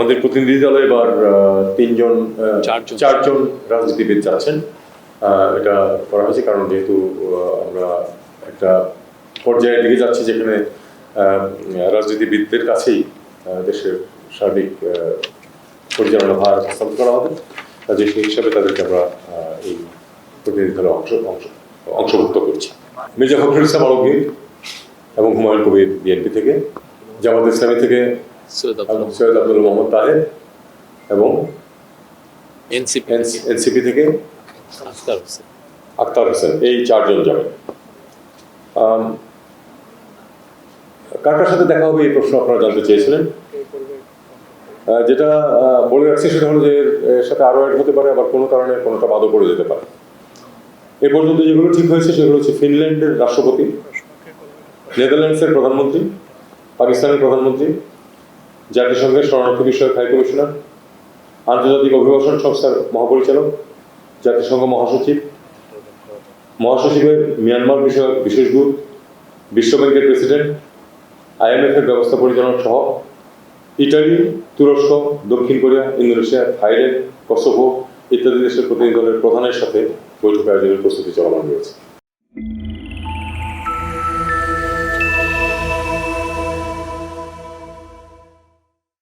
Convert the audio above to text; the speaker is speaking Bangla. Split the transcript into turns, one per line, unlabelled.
আমাদের প্রতিনিধি দলে এবার তিনজন
চারজন।
রাজনীতিবিদ আহ, এটা করা হয়েছে। কারণ যেহেতু আমরা একটা পর্যায়ের দিকে যাচ্ছি যেখানে রাজনীতিবিদদের কাছেই দেশের সার্বিক পরিচালনা ভার হস্তান্তর করা হবে। কাজে সেই হিসাবে তাদেরকে আমরা এই প্রতিনিধি দলে অংশ অংশ অংশভুক্ত করছি। মির্জা ফখরুল ইসলাম আলমগীর এবং হুমায়ুন কবির বিএনপি থেকে জামাত ইসলামী থেকে
সৈয়দ আব্দুল
সৈয়দ আব্দুল মোহাম্মদ তাহের এবং
এনসিপি
এনসিপি থেকে
আখতার হোসেন।
আক্তার হোসেন এই চারজন যাবেন কার কার সাথে দেখা হবে এই প্রশ্ন আপনারা জানতে চেয়েছিলেন? যেটা বলে রাখছি সেটা হলো যে এর এর সাথে আরও অ্যাড হতে পারে আবার কোনো কারণে কোনোটা বাদও পড়ে যেতে পারে। এ পর্যন্ত যেগুলো ঠিক হয়েছে সেগুলো হচ্ছে ফিনল্যান্ডের রাষ্ট্রপতি। নেদারল্যান্ডসের প্রধানমন্ত্রী পাকিস্তানের প্রধানমন্ত্রী জাতিসংঘের শরণার্থী বিষয়ক হাই কমিশনার, আন্তর্জাতিক অভিবাসন সংস্থার মহাপরিচালক, জাতিসংঘ মহাসচিব, মহাসচিবের মিয়ানমার বিষয়ক বিশেষ দূত বিশ্বব্যাংকের প্রেসিডেন্ট, আইএমএফ এর ব্যবস্থা পরিচালক সহ ইটালি, তুরস্ক, দক্ষিণ কোরিয়া, ইন্দোনেশিয়া, থাইল্যান্ড, কসোভো ইত্যাদি দেশের প্রতিনিধি দলের প্রধানের সাথে বৈঠক আয়োজনের প্রস্তুতি চলমান রয়েছে।